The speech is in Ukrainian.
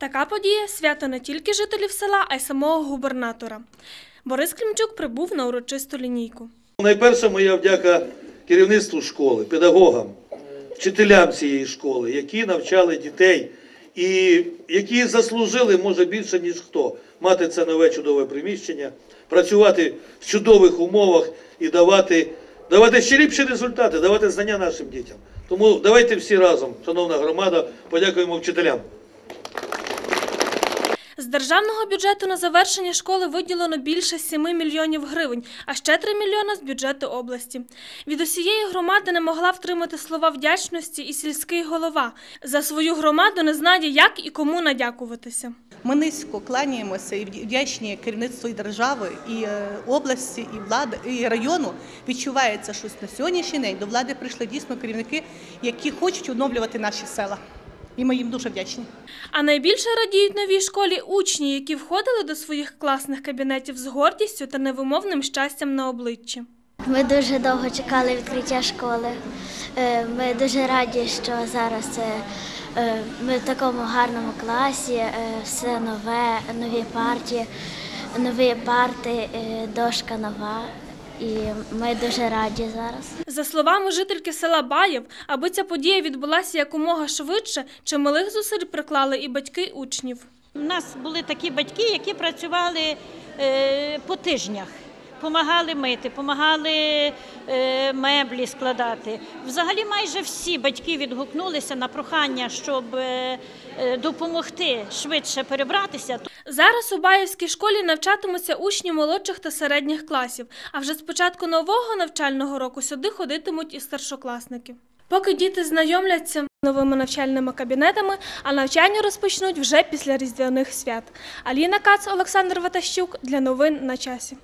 Така подія свято не тільки жителів села, а й самого губернатора. Борис Клімчук прибув на урочисту лінійку. Найперше моя вдяка керівництву школи, педагогам, вчителям цієї школи, які навчали дітей і які заслужили, може, більше, ніж хто, мати це нове чудове приміщення, працювати в чудових умовах і давати, давати ще ліпші результати, давати знання нашим дітям. Тому давайте всі разом, шановна громада, подякуємо вчителям. З державного бюджету на завершення школи виділено більше 7 мільйонів гривень, а ще 3 мільйона з бюджету області. Від усієї громади не могла втримати слова вдячності і сільський голова. За свою громаду не знає, як і кому надякуватися. Ми низько кланяємося і вдячні керівництву і держави, і е, області, і влади, і району. Відчувається, що на сьогоднішній день до влади прийшли дійсно керівники, які хочуть оновлювати наші села. І ми їм дуже вдячні. А найбільше радіють новій школі учні, які входили до своїх класних кабінетів з гордістю та невимовним щастям на обличчі. Ми дуже довго чекали відкриття школи. Е, Ми дуже раді, що зараз е, ми в такому гарному класі, е, все нове, нові партії, нові парти, дошка нова. І ми дуже раді зараз. За словами жительки села Баєв, аби ця подія відбулася якомога швидше, чималих зусиль приклали і батьки учнів. У нас були такі батьки, які працювали е, по тижнях. Помагали мити, помагали е, меблі складати. Взагалі, майже всі батьки відгукнулися на прохання, щоб е, е, допомогти швидше перебратися. Зараз у Баївській школі навчатимуться учні молодших та середніх класів, а вже з початку нового навчального року сюди ходитимуть і старшокласники. Поки діти знайомляться новими навчальними кабінетами, а навчання розпочнуть вже після різдвяних свят. Аліна Кац, Олександр Ватащук для новин на часі.